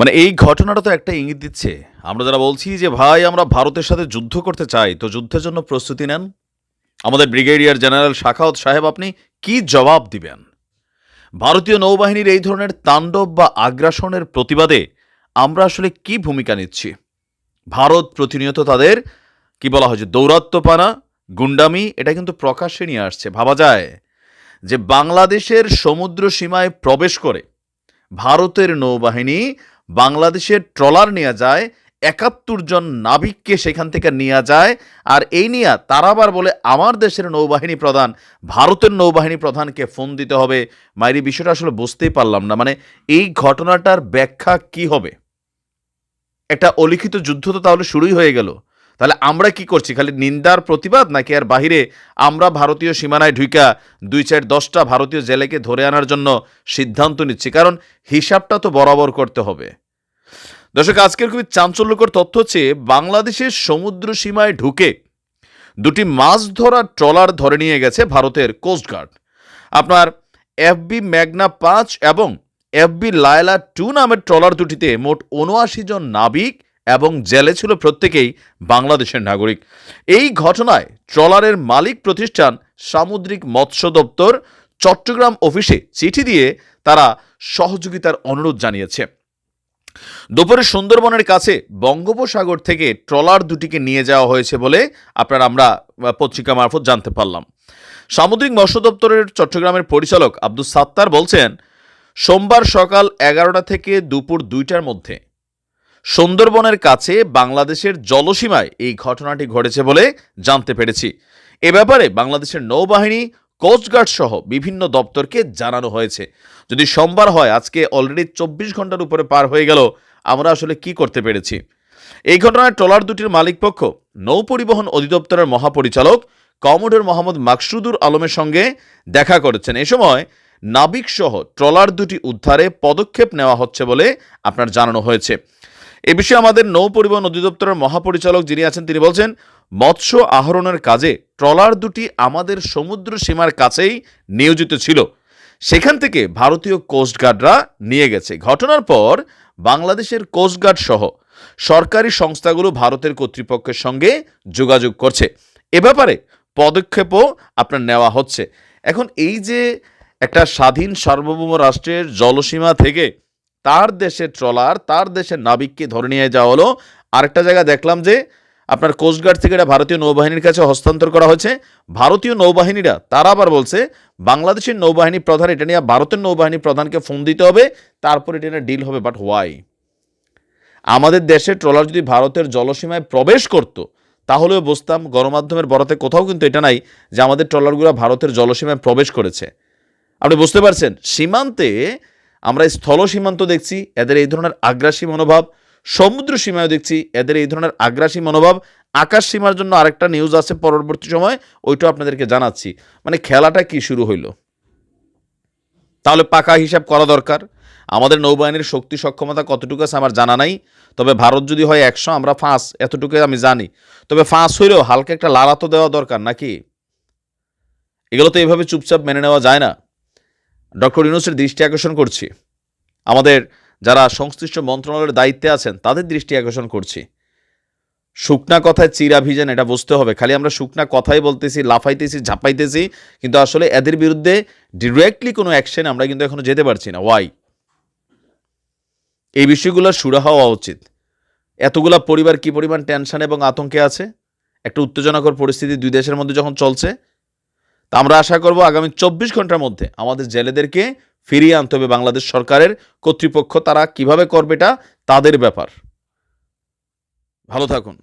মানে এই ঘটনাটা তো একটা ইঙ্গিত দিচ্ছে। আমরা যারা বলছি যে, ভাই, আমরা ভারতের সাথে যুদ্ধ করতে চাই, তো যুদ্ধের জন্য প্রস্তুতি নেন। আমাদের ব্রিগেডিয়ার জেনারেল শাখাওয়াত সাহেব, আপনি কি জবাব দিবেন? ভারতীয় নৌবাহিনীর এই ধরনের তাণ্ডব বা আগ্রাসনের প্রতিবাদে আমরা আসলে কি ভূমিকা নিচ্ছি? ভারত প্রতিনিয়ত তাদের, কি বলা হয় যে দৌরাত্মপানা গুন্ডামি, এটা কিন্তু প্রকাশ্যে নিয়ে আসছে। ভাবা যায় যে, বাংলাদেশের সমুদ্র সীমায় প্রবেশ করে ভারতের নৌবাহিনী বাংলাদেশের ট্রলার নিয়ে যায়, একাত্তর জন নাবিককে সেখান থেকে নিয়ে যায়, আর এই নিয়ে তারা আবার বলে আমার দেশের নৌবাহিনী প্রধান, ভারতের নৌবাহিনী প্রধানকে ফোন দিতে হবে। মাইরি, বিষয়টা আসলে বুঝতেই পারলাম না। মানে এই ঘটনাটার ব্যাখ্যা কি হবে? একটা অলিখিত যুদ্ধ তো তাহলে শুরুই হয়ে গেল। তাহলে আমরা কি করছি? খালি নিন্দার প্রতিবাদ নাকি আর বাহিরে আমরা ভারতীয় সীমানায় ঢুইকা দুই চার দশটা ভারতীয় জেলেকে ধরে আনার জন্য সিদ্ধান্ত নিচ্ছি? কারণ হিসাবটা তো বরাবর করতে হবে। দর্শক, আজকের খুবই চাঞ্চল্যকর তথ্য হচ্ছে, বাংলাদেশের সমুদ্র সীমায় ঢুকে দুটি মাছ ধরার ট্রলার ধরে নিয়ে গেছে ভারতের কোস্টগার্ড আপনার এফবি ম্যাগনা পাঁচ এবং এফবি লায়লা টু নামের ট্রলার দুটিতে মোট উনআশি জন নাবিক এবং জেলে ছিল প্রত্যেকেই বাংলাদেশের নাগরিক। এই ঘটনায় ট্রলারের মালিক প্রতিষ্ঠান সামুদ্রিক মৎস্য দপ্তর চট্টগ্রাম অফিসে চিঠি দিয়ে তারা সহযোগিতার অনুরোধ জানিয়েছে। দুপুরে সুন্দরবনের কাছে বঙ্গোপসাগর থেকে ট্রলার দুটিকে নিয়ে যাওয়া হয়েছে বলে আপনার আমরা পত্রিকা মারফত জানতে পারলাম। সামুদ্রিক মৎস্য দপ্তরের চট্টগ্রামের পরিচালক আব্দুল সাত্তার বলছেন, সোমবার সকাল এগারোটা থেকে দুপুর দুইটার মধ্যে সুন্দরবনের কাছে বাংলাদেশের জলসীমায় এই ঘটনাটি ঘটেছে বলে জানতে পেরেছি। এ ব্যাপারে বাংলাদেশের নৌবাহিনী কোস্টগার্ড সহ বিভিন্ন দপ্তরকে জানানো হয়েছে। যদি সোমবার হয়, আজকে অলরেডি চব্বিশ ঘণ্টার উপরে পার হয়ে গেল, আমরা আসলে কি করতে পেরেছি? এই ঘটনায় ট্রলার দুটির মালিকপক্ষ নৌ পরিবহন অধিদপ্তরের মহাপরিচালক, কমোডর মোহাম্মদ মাকসুদুর আলমের সঙ্গে দেখা করেছেন। এ সময় নাবিক সহ ট্রলার দুটি উদ্ধারে পদক্ষেপ নেওয়া হচ্ছে বলে আপনার জানানো হয়েছে। এ বিষয়ে আমাদের নৌ পরিবহন অধিদপ্তরের মহাপরিচালক যিনি আছেন, তিনি বলছেন, মৎস্য আহরণের কাজে ট্রলার দুটি আমাদের সমুদ্র সীমার কাছেই নিয়োজিত ছিল। সেখান থেকে ভারতীয় কোস্টগার্ডরা নিয়ে গেছে। ঘটনার পর বাংলাদেশের কোস্টগার্ড সহ সরকারি সংস্থাগুলো ভারতের কর্তৃপক্ষের সঙ্গে যোগাযোগ করছে। এ ব্যাপারে পদক্ষেপও আপনার নেওয়া হচ্ছে। এখন এই যে একটা স্বাধীন সার্বভৌম রাষ্ট্রের জলসীমা থেকে তার দেশের ট্রলার, তার দেশের নাবিককে ধরে নিয়ে যাওয়া হলো। আরেকটা জায়গা দেখলাম যে আপনার কোস্টগার্ড থেকে এটা ভারতীয় নৌবাহিনীর কাছে হস্তান্তর করা হয়েছে। ভারতীয় নৌবাহিনীরা, তারা আবার বলছে, বাংলাদেশের নৌবাহিনী প্রধান এটা নিয়ে, ভারতের নৌবাহিনী প্রধানকে ফোন দিতে হবে, তারপর এটা নিয়ে ডিল হবে বাট হোয়াই আমাদের দেশে ট্রলার যদি ভারতের জলসীমায় প্রবেশ করত তাহলেও বুঝতাম গণমাধ্যমের বরাতে কোথাও কিন্তু এটা নাই যে আমাদের ট্রলারগুলো ভারতের জলসীমায় প্রবেশ করেছে। আপনি বুঝতে পারছেন? সীমান্তে আমরা স্থল সীমান্ত দেখছি, এদের এই ধরনের আগ্রাসী মনোভাব, সমুদ্র সীমায় দেখছি, এদের এই ধরনের আগ্রাসী মনোভাব। আকাশ সীমার জন্য আরেকটা নিউজ আছে পরবর্তী সময় ওইটা আপনাদেরকে জানাচ্ছি। মানে খেলাটা কি শুরু হইল? তাহলে পাকা হিসাব করা দরকার। আমাদের নৌবাহিনীর শক্তি সক্ষমতা কতটুকু আছে আমার জানা নাই। তবে ভারত যদি হয় একশো, আমরা ফাঁস এতটুকু আমি জানি। তবে ফাঁস হইলেও হালকা একটা লালা তো দেওয়া দরকার নাকি? এগুলো তো এইভাবে চুপচাপ মেনে নেওয়া যায় না। ডক্টর ইউনুসের দৃষ্টি আকর্ষণ করছি। আমাদের যারা সংশ্লিষ্ট মন্ত্রণালয়ের দায়িত্বে আছেন, তাদের দৃষ্টি আকর্ষণ করছি। শুকনা কথায় চিরা ভিজেন, এটা বুঝতে হবে। খালি আমরা শুকনা কথাই বলতেছি, লাফাইতেছি, ঝাপাইতেছি, কিন্তু আসলে এদের বিরুদ্ধে ডিরেক্টলি কোনো অ্যাকশন আমরা কিন্তু এখনও যেতে পারছি না। ওয়াই এই বিষয়গুলোর সুরা হওয়া উচিত। এতগুলা পরিবার কি পরিমাণ টেনশন এবং আতঙ্কে আছে? একটা উত্তেজনাকর পরিস্থিতি দুই দেশের মধ্যে যখন চলছে তা আমরা আশা করব আগামী চব্বিশ ঘণ্টার মধ্যে আমাদের জেলেদেরকে ফিরিয়ে আনতে হবে বাংলাদেশ সরকারের। কর্তৃপক্ষ তারা কীভাবে করবে এটা, তাদের ব্যাপার। ভালো থাকুন।